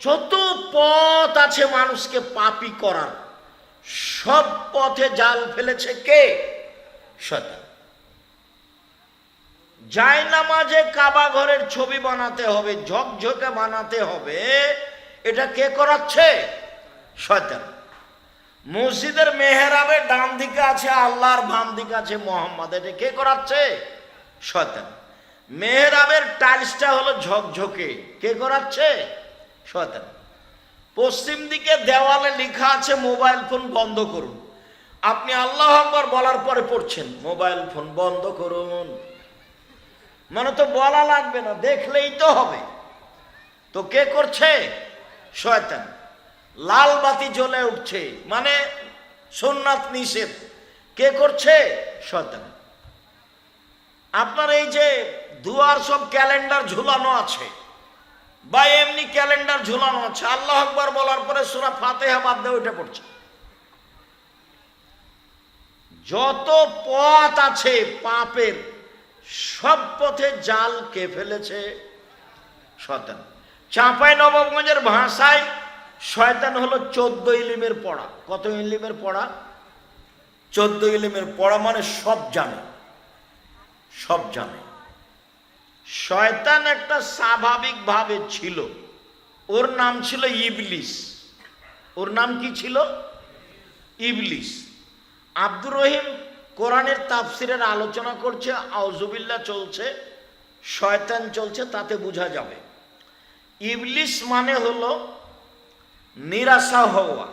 যত পথ আছে মানুষকে পাপি করার, সব পথে জাল ফেলেছে কে? শয়তান। যায় নামাজে কাবা ঘরের ছবি বানাতে হবে, ঝকঝকে বানাতে হবে, এটা কে করাচ্ছে? শয়তান। মসজিদের মেহরাবে ডান দিকে আছে আল্লাহর বাম দিকে আছে মোহাম্মদ, এটা কে করাচ্ছে? শয়তান। মেহরাবের টাইলসটা হলো ঝকঝকে, কে করাচ্ছে? শয়তান পশ্চিম দিকে দেওয়ালে লেখা আছে, মোবাইল ফোন বন্ধ করুন। আপনি আল্লাহ আকবর বলার পরে পড়ছেন, মোবাইল ফোন বন্ধ করুন। মানে তো বলা লাগবে না, দেখলেই তো হবে। তো কে করছে? শয়তান। লাল বাতি জ্বলে উঠছে মানে সোননাথ নিষেধ। কে করছে? শয়তান। আপনার এই যে দুয়ার সব ক্যালেন্ডার ঝুলানো আছে বা এমনি ক্যালেন্ডার ঝুলানো আছে আল্লাহ আকবর বলার পরে সুরা ফাতেহা বাদ দিয়ে ওইটা পড়ছে যত পথ আছে পাপের, সব পথে জাল কে ফেলেছে? শয়তান। চাঁপাই নবাবগঞ্জের ভাষায় শয়তান হলো চোদ্দ ইলিমের পড়া। কত ইলিমের পড়া? চোদ্দ ইলিমের পড়া মানে সব জানে। সব জানে। শয়তান একটা স্বাভাবিকভাবে ছিল। ওর নাম ছিল ইবলিস। ওর নাম কি ছিল? ইবলিস। আব্দুর রহিম কোরআনের তাফসিরের আলোচনা করছে আউজুবিল্লা চলছে, শয়তান চলছে, তাতে বোঝা যাবে। ইবলিস মানে হলো নিরাশা হওয়া।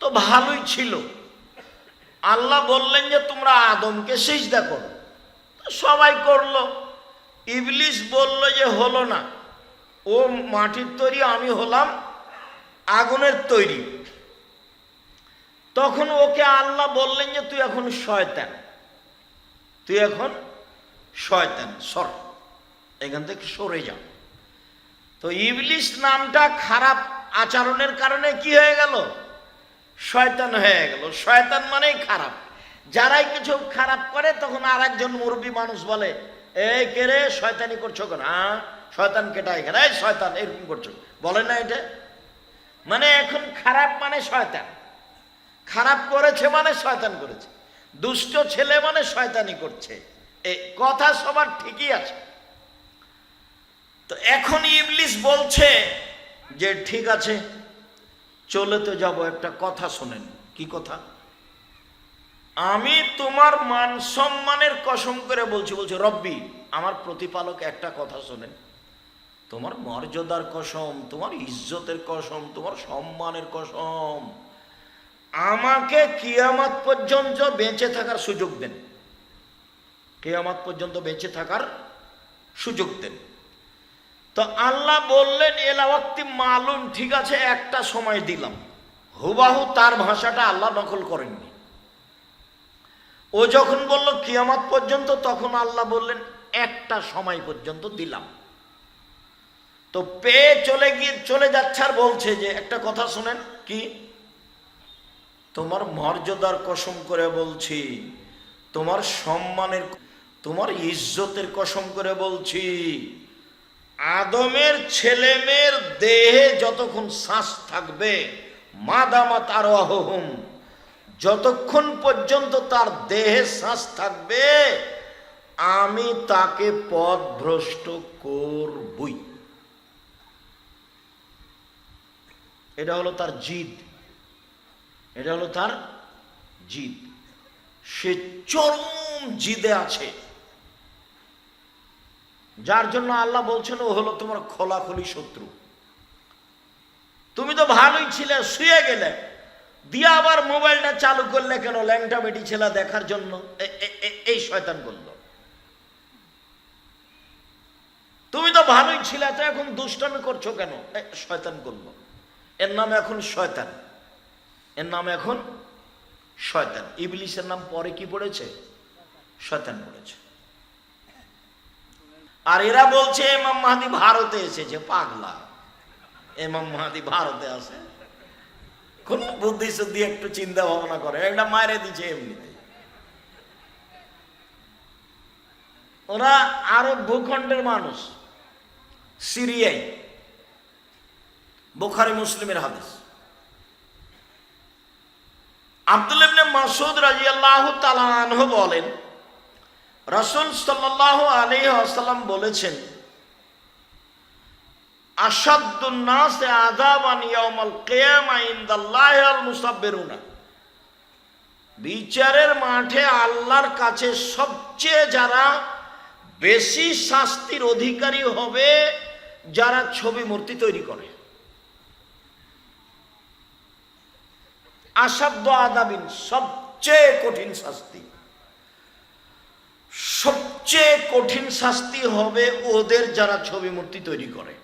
তো ভালোই ছিল। আল্লাহ বললেন যে তোমরা আদমকে করো। তো সবাই করল। ইবলিস বলল যে, হলো না। ও মাটির তৈরি, আমি হলাম আগুনের তৈরি। তখন ওকে আল্লাহ বললেন যে, তুই এখন শয়তান। তুই এখন শয়তান, সর। এখান থেকে সরে যা। তো ইবলিশ নামটা খারাপ আচরণের কারণে কি হয়ে গেল? শয়তান হয়ে গেল। শয়তান মানেই খারাপ। যারাই কিছু খারাপ করে, তখন আর একজন মুরব্বী মানুষ বলে, এই কে রে, শয়তানি করছ কেন? হ্যাঁ? শয়তান কেটা এখানে? এই শয়তান, এরকম করছ বলে না এটা? মানে এখন খারাপ মানে শয়তান। খারাপ করেছে মানে শয়তান করেছে। দুষ্ট ছেলে মানে শয়তানি করছে। এ কথা সবার ঠিকই আছে। তো এখন ইবলিস বলছে যে, ঠিক আছে, চলে তো যাব, একটা কথা শোনেন। কি কথা? আমি তোমার মান সম্মানের কসম করে বলছি বলছি, রব্বি, আমার প্রতিপালক একটা কথা শোনেন। তোমার মর্যাদার কসম, তোমার ইজ্জতের কসম, তোমার সম্মানের কসম, আমাকে কিয়ামাত পর্যন্ত বেঁচে থাকার সুযোগ দেন। কিয়ামাত পর্যন্ত বেঁচে থাকার সুযোগ দেন। তো আল্লাহ বললেন এলাওয়াক্তি মালুম, ঠিক আছে, একটা সময় দিলাম। হুবাহু তার ভাষাটা আল্লাহ নকল করেননি। ও যখন বলল, কিয়ামাত পর্যন্ত, তখন আল্লাহ বললেন, একটা সময় পর্যন্ত দিলাম। তো পেয়ে চলে গিয়ে, চলে যাচ্ছে আর বলছে যে, একটা কথা শোনেন, কি? তোমার মর্যাদার কসম করে বলছি, তোমার সম্মানের, তোমার ইজ্জতের কসম করে বলছি, আদমের ছেলে মেয়ের দেহে যতক্ষণ শ্বাস থাকবে, মাদামাত আর যতক্ষণ পর্যন্ত তার দেহে শ্বাস থাকবে, আমি তাকে পথ ভ্রষ্ট করবই। এটা হলো তার জিদ। এটা হলো তার জিদ। সে চরম জিদে আছে। যার জন্য আল্লাহ বলছেন, ও হলো তোমার খোলাখুলি শত্রু। তুমি তো ভালোই ছিলে, শুয়ে গেলে। দিয়ে আবার মোবাইলটা চালু করলে কেন? ল্যাংটা বেটি ছেলে দেখার জন্য এই শয়তান করল। তুমি তো ভালোই ছিলে, তো এখন দুষ্টামি করছ কেন? শয়তান করল। এর নাম এখন শয়তান। এর নাম এখন শয়তান। ইবলিসের নাম পরে কি পড়েছে? শয়তান পড়েছে। আর এরা বলছে এমাম মাহাদি ভারতে এসেছে, পাগলা। এমাম মাহাদি ভারতে আছে। কোন বুদ্ধি শুদ্ধি একটু চিন্তা ভাবনা করে, একটা মায়েরে দিচ্ছে এমনিতে। ওরা আরব ভূখণ্ডের মানুষ সিরিয়ায় বোখারি মুসলিমের হাদিস। আব্দুল মাসুদ রাজিয়াল্লাহু তাআলা বলেন, রসুল সাল্লাল্লাহু আলী ওয়াসাল্লাম বলেছেন মুসাব্বিরুনা। বিচারের মাঠে আল্লাহর কাছে সবচেয়ে যারা বেশি শাস্তির অধিকারী হবে, যারা ছবি মূর্তি তৈরি করে। আসাধ্য আদাবিন সবচেয়ে কঠিন শাস্তি। সবচেয়ে কঠিন শাস্তি হবে ওদের যারা ছবি মূর্তি তৈরি করে।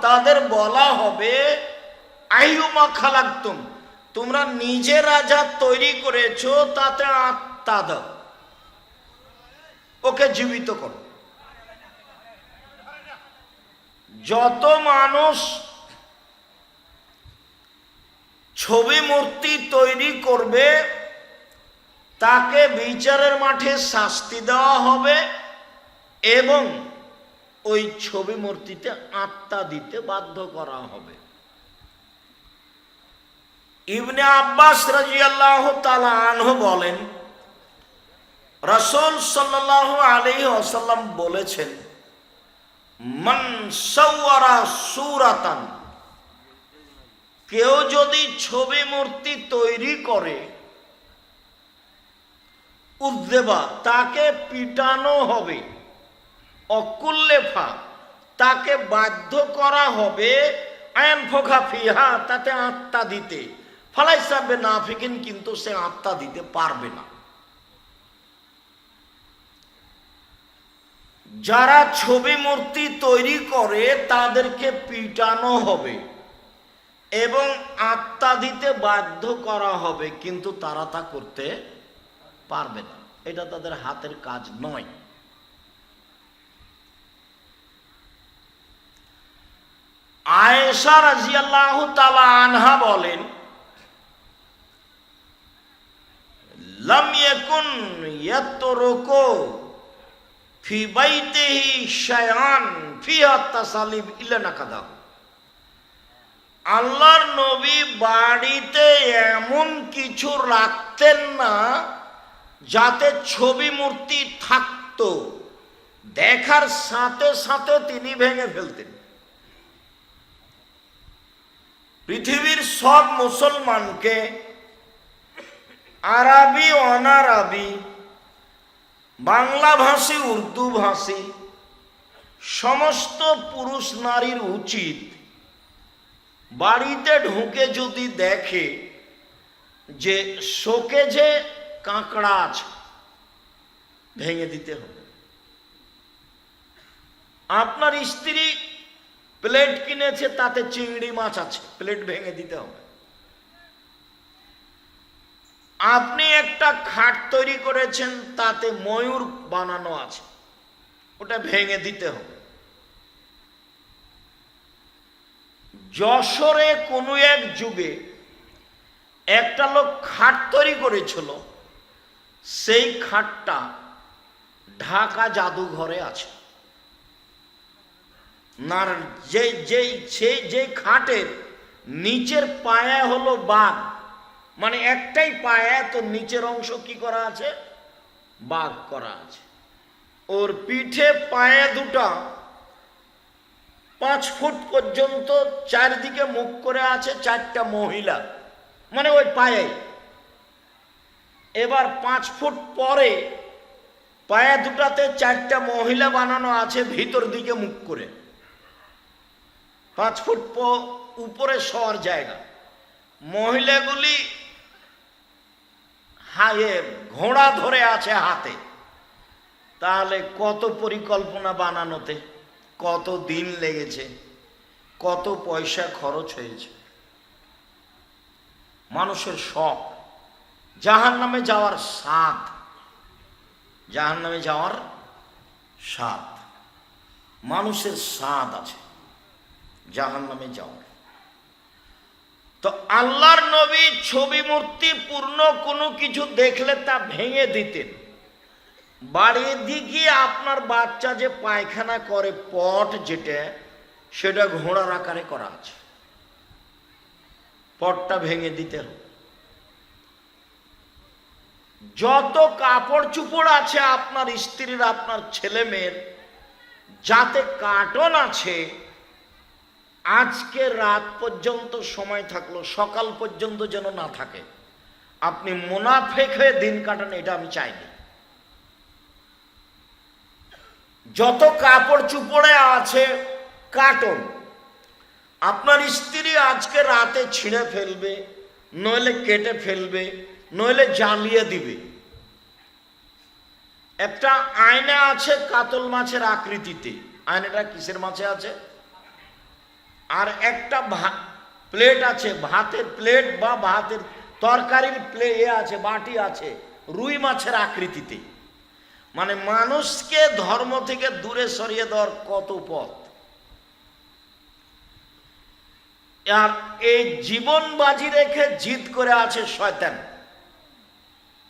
তাদের বলা হবে খালাক্তুম, তোমরা নিজেরা যা তৈরি করেছ, তাতে আত্মা দাও। ওকে জীবিত করো। যত মানুষ ছবি মূর্তি তৈরি করবে, তাকে বিচারের মাঠে শাস্তি দেওয়া হবে এবং ওই ছবি মূর্তিতে আত্মা দিতে বাধ্য করা হবে। ইবনে আব্বাস রাজিয়াল্লাহ তালা আনহু বলেন, রসুল সাল্লাহ আলাইহি আসাল্লাম বলেছেন কেউ যদি ছবি মূর্তি তৈরি করে, উদ্দেবা তাকে পিটানো হবে। অকুল্লেফা তাকে বাধ্য করা হবে আয়ন ফোখা ফিহা, তাতে আত্মা দিতে। ফালাই সাবে না ফিকিন কিন্তু সে আত্মা দিতে পারবে না। যারা ছবি মূর্তি তৈরি করে, তাদেরকে পিটানো হবে এবং আত্মা দিতে বাধ্য করা হবে, কিন্তু তারা তা করতে পারবে না। এটা তাদের হাতের কাজ নয়। আয়েশা রাজিয়াল্লাহ তালা আনহা বলেন, লাম ইয়াকুন ইয়াতরুকু ফি বাইতিহি শায়ান ফিহা তাসালিব ইলা নাকাদা আল্লাহর নবী বাড়িতে এমন কিছু রাখতেন না যাতে ছবি মূর্তি থাকতো। দেখার সাথে সাথে তিনি ভেঙে ফেলতেন। পৃথিবীর সব মুসলমানকে আরবি, অনারবি বাংলা ভাষী উর্দু ভাষী সমস্ত পুরুষ নারীর উচিত বাড়িতে ঢুকে যদি দেখে যে শোকে যে কাঁকড়া আছে, ভেঙে দিতে হবে। আপনার স্ত্রী প্লেট কিনেছে, তাতে চিংড়ি মাছ আছে। প্লেট ভেঙে দিতে হবে। আপনি একটা খাট তৈরি করেছেন, তাতে ময়ূর বানানো আছে। ওটা ভেঙে দিতে হবে। যশোরে কোনো এক যুগে একটা লোক খাট তৈরি করেছিল। সেই খাটটা ঢাকা জাদুঘরে আছে। না যে যেই, সেই যে খাটের নিচের পায়া হলো বাঘ। মানে একটাই পায়া তো নিচের অংশ কি করা আছে? বাঘ করা আছে। ওর পিঠে পায়ে দুটা, পাঁচ ফুট পর্যন্ত চারদিকে মুখ করে আছে চারটা মহিলা। মানে ওই পায়ে এবার পাঁচ ফুট পরে পায়ে দুটাতে চারটা মহিলা বানানো আছে ভিতর দিকে মুখ করে। পাঁচ ফুট উপরে শোয়ার জায়গা মহিলাগুলি হায়ে ঘোড়া ধরে আছে হাতে। তাহলে কত পরিকল্পনা বানানোতে? কত দিন লেগেছে? কত পয়সা খরচ হয়েছে? মানুষের শখ। জাহান নামে যাওয়ার স্বাদ। জাহান নামে যাওয়ার স্বাদ। মানুষের স্বাদ আছে। জাহান নামে যাওয়ার তো আল্লাহর নবী ছবি মূর্তি পূর্ণ কোনো কিছু দেখলে তা ভেঙে দিতেন। বাড়ির দিকে আপনার বাচ্চা যে পায়খানা করে, পট যেটা, সেটা ঘোড়ার আকারে করা আছে। পটটা ভেঙে দিতে হবে। যত কাপড় চুপড় আছে আপনার স্ত্রীর, আপনার ছেলে মেয়ের যাতে কার্টন আছে আজকে রাত পর্যন্ত সময় থাকল, সকাল পর্যন্ত যেন না থাকে। আপনি মুনাফেক হয়ে দিন কাটান, এটা আমি চাইনি। যত কাপড় চুপড়ে আছে কার্টন আপনার স্ত্রী আজকে রাতে ছিঁড়ে ফেলবে, নইলে কেটে ফেলবে, নইলে জ্বালিয়ে দিবে। একটা আয়না আছে কাতল মাছের আকৃতিতে। আয়নাটা কিসের মাছে আছে? আর একটা প্লেট আছে, ভাতের প্লেট বা ভাতের তরকারির প্লে এ আছে, বাটি আছে, রুই মাছের আকৃতিতে। মানে মানুষকে ধর্ম থেকে দূরে সরিয়ে দেওয়ার কত পথ। আর এই জীবন বাজি রেখে জিদ করে আছে শয়তান।